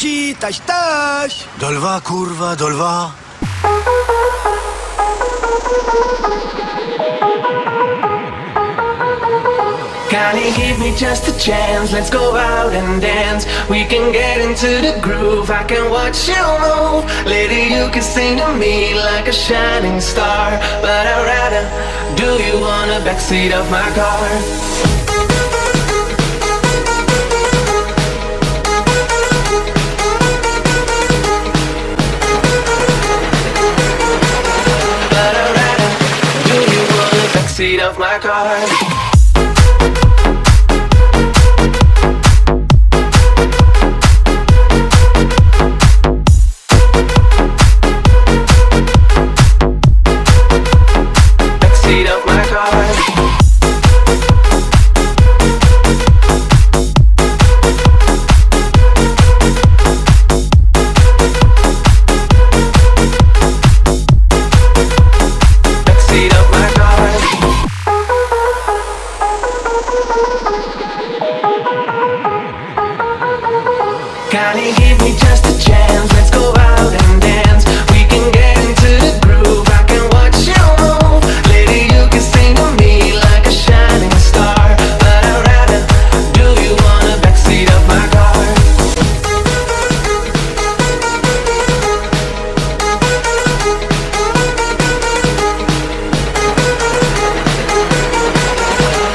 ci, taś, taś. Do lwa, kurwa, do lwa. Kindly give me just a chance, let's go out and dance. We can get into the groove, I can watch you move. Lady, you can sing to me like a shining star. But I'd rather do you on the backseat of my car. Backseat of my car. backseat of my car. Kindly give me just a chance, let's go out and dance. We can get into the groove, I can watch you move. You can sing to me like a shining star. But I'd rather do you the backseat of my car.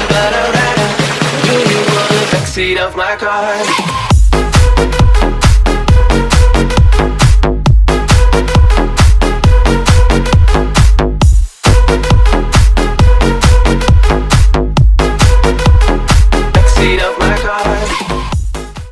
But I'd rather do you the backseat of my car.